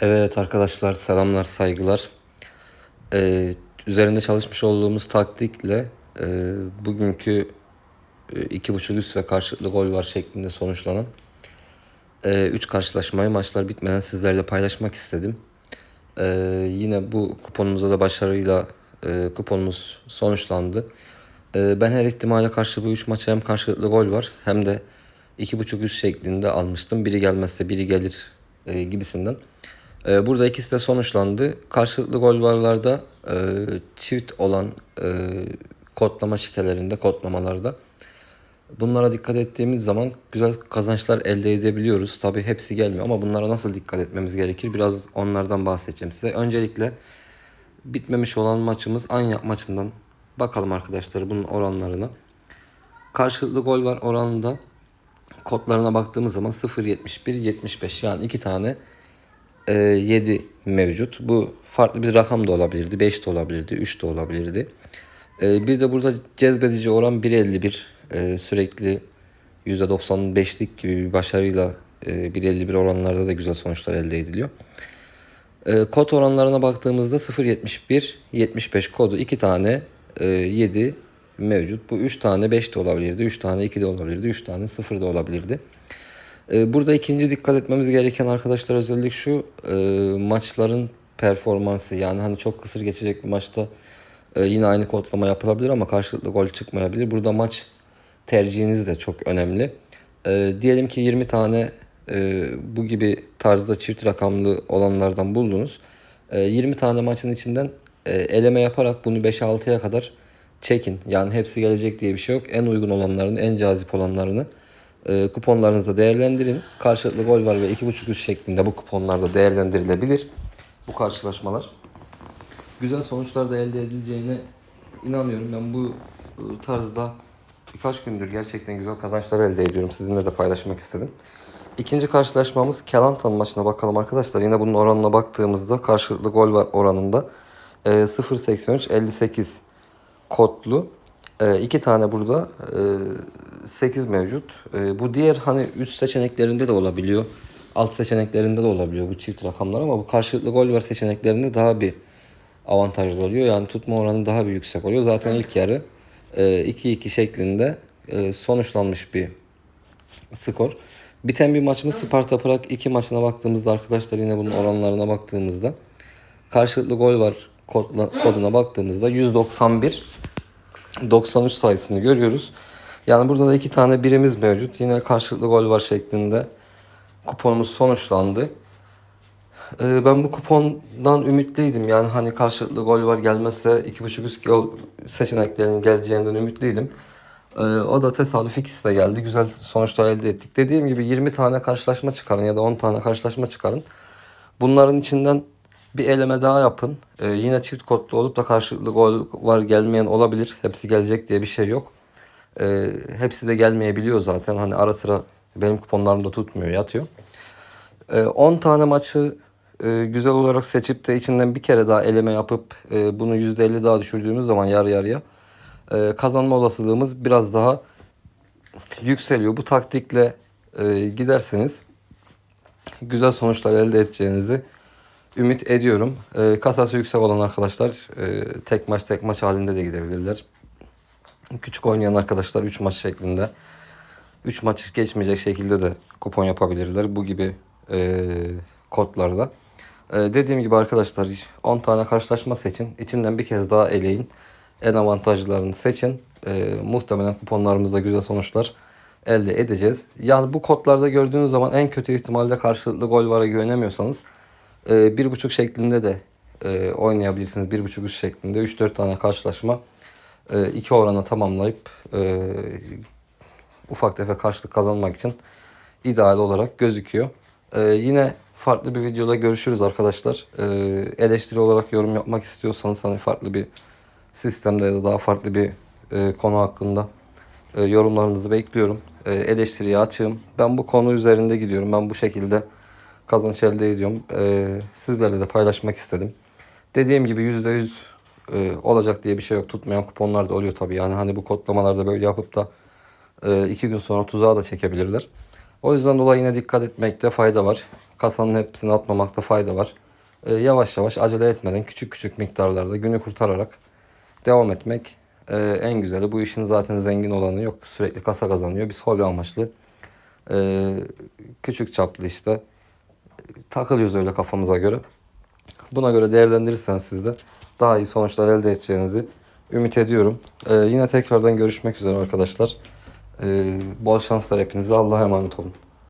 Evet arkadaşlar selamlar saygılar. Ee, üzerinde çalışmış olduğumuz taktikle e, bugünkü e, iki buçuk üst ve karşılıklı gol var şeklinde sonuçlanan 3 karşılaşmayı maçlar bitmeden sizlerle paylaşmak istedim. Ee, yine bu kuponumuza da başarıyla e, kuponumuz sonuçlandı. Ee, ben her ihtimale karşı bu 3 maça hem karşılıklı gol var hem de iki buçuk üst şeklinde almıştım. Biri gelmezse biri gelir e, gibisinden. Ee, burada ikisi de sonuçlandı. Karşılıklı gol varlarda e, çift olan e, kodlama şikelerinde, kodlamalarda bunlara dikkat ettiğimiz zaman güzel kazançlar elde edebiliyoruz. Tabi hepsi gelmiyor ama bunlara nasıl dikkat etmemiz gerekir? Biraz onlardan bahsedeceğim size. Öncelikle bitmemiş olan maçımız Anyak maçından bakalım arkadaşlar bunun oranlarına. Karşılıklı gol var oranında kodlarına baktığımız zaman 0.71 75 yani iki tane e, 7 mevcut. Bu farklı bir rakam da olabilirdi. 5 de olabilirdi. 3 de olabilirdi. E, bir de burada cezbedici oran 1.51. E, sürekli %95'lik gibi bir başarıyla e, 1.51 oranlarda da güzel sonuçlar elde ediliyor. E, kod oranlarına baktığımızda 0.71, 75 kodu 2 tane e, 7 mevcut. Bu 3 tane 5 de olabilirdi, 3 tane 2 de olabilirdi, 3 tane 0 da olabilirdi. E, burada ikinci dikkat etmemiz gereken arkadaşlar özellik şu e, maçların performansı yani hani çok kısır geçecek bir maçta e, yine aynı kodlama yapılabilir ama karşılıklı gol çıkmayabilir. Burada maç tercihiniz de çok önemli. E, diyelim ki 20 tane bu gibi tarzda çift rakamlı olanlardan buldunuz. E, 20 tane maçın içinden eleme yaparak bunu 5-6'ya kadar çekin. Yani hepsi gelecek diye bir şey yok. En uygun olanlarını, en cazip olanlarını e, kuponlarınızda değerlendirin. Karşılıklı gol var ve 2.5 üst şeklinde bu kuponlarda değerlendirilebilir. Bu karşılaşmalar. Güzel sonuçlar da elde edileceğine inanıyorum. Ben bu e, tarzda birkaç gündür gerçekten güzel kazançlar elde ediyorum. Sizinle de paylaşmak istedim. İkinci karşılaşmamız Kelantan maçına bakalım arkadaşlar. Yine bunun oranına baktığımızda karşılıklı gol var oranında. E, 0.83 58 kodlu. E, iki tane burada e, 8 mevcut. E, bu diğer hani üst seçeneklerinde de olabiliyor. Alt seçeneklerinde de olabiliyor bu çift rakamlar ama bu karşılıklı gol var seçeneklerinde daha bir avantajlı oluyor. Yani tutma oranı daha bir yüksek oluyor. Zaten ilk yarı e, 2-2 şeklinde e, sonuçlanmış bir skor. Biten bir maçımız Sparta Prag 2 maçına baktığımızda arkadaşlar yine bunun oranlarına baktığımızda karşılıklı gol var kodla- koduna baktığımızda 191 93 sayısını görüyoruz. Yani burada da iki tane birimiz mevcut. Yine karşılıklı gol var şeklinde kuponumuz sonuçlandı. Ee, ben bu kupondan ümitliydim. Yani hani karşılıklı gol var gelmezse 2.5 üst gol seçeneklerinin geleceğinden ümitliydim. Ee, o da tesadüf ikisi de geldi. Güzel sonuçlar elde ettik. Dediğim gibi 20 tane karşılaşma çıkarın ya da 10 tane karşılaşma çıkarın. Bunların içinden bir eleme daha yapın. Ee, yine çift kodlu olup da karşılıklı gol var gelmeyen olabilir. Hepsi gelecek diye bir şey yok. Ee, hepsi de gelmeyebiliyor zaten. Hani ara sıra benim kuponlarımda tutmuyor, yatıyor. Ee, 10 tane maçı e, güzel olarak seçip de içinden bir kere daha eleme yapıp e, bunu %50 daha düşürdüğümüz zaman yarı yarıya e, kazanma olasılığımız biraz daha yükseliyor. Bu taktikle e, giderseniz güzel sonuçlar elde edeceğinizi ümit ediyorum. E, kasası yüksek olan arkadaşlar e, tek maç tek maç halinde de gidebilirler. Küçük oynayan arkadaşlar 3 maç şeklinde 3 maç geçmeyecek şekilde de kupon yapabilirler. Bu gibi e, kodlarla. E, dediğim gibi arkadaşlar 10 tane karşılaşma seçin. İçinden bir kez daha eleyin. En avantajlarını seçin. E, muhtemelen kuponlarımızda güzel sonuçlar elde edeceğiz. Yani bu kodlarda gördüğünüz zaman en kötü ihtimalle karşılıklı gol vara güvenemiyorsanız e, bir buçuk şeklinde de e, oynayabilirsiniz. Bir buçuk üç şeklinde 3-4 tane karşılaşma e, iki orana tamamlayıp e, ufak tefek karşılık kazanmak için ideal olarak gözüküyor. E, yine farklı bir videoda görüşürüz arkadaşlar. E, eleştiri olarak yorum yapmak istiyorsanız hani farklı bir sistemde ya da daha farklı bir e, konu hakkında e, yorumlarınızı bekliyorum. E, eleştiriye açığım. Ben bu konu üzerinde gidiyorum. Ben bu şekilde kazanç elde ediyorum. E, sizlerle de paylaşmak istedim. Dediğim gibi %100 e, olacak diye bir şey yok. Tutmayan kuponlar da oluyor tabii. Yani hani bu kodlamalarda böyle yapıp da e, iki gün sonra tuzağa da çekebilirler. O yüzden dolayı yine dikkat etmekte fayda var. Kasanın hepsini atmamakta fayda var. Ee, yavaş yavaş acele etmeden küçük küçük miktarlarda günü kurtararak devam etmek e, en güzeli. Bu işin zaten zengin olanı yok. Sürekli kasa kazanıyor. Biz hobi amaçlı e, küçük çaplı işte takılıyoruz öyle kafamıza göre. Buna göre değerlendirirseniz siz de daha iyi sonuçlar elde edeceğinizi ümit ediyorum. Ee, yine tekrardan görüşmek üzere arkadaşlar. Ee, bol şanslar hepinize. Allah'a emanet olun.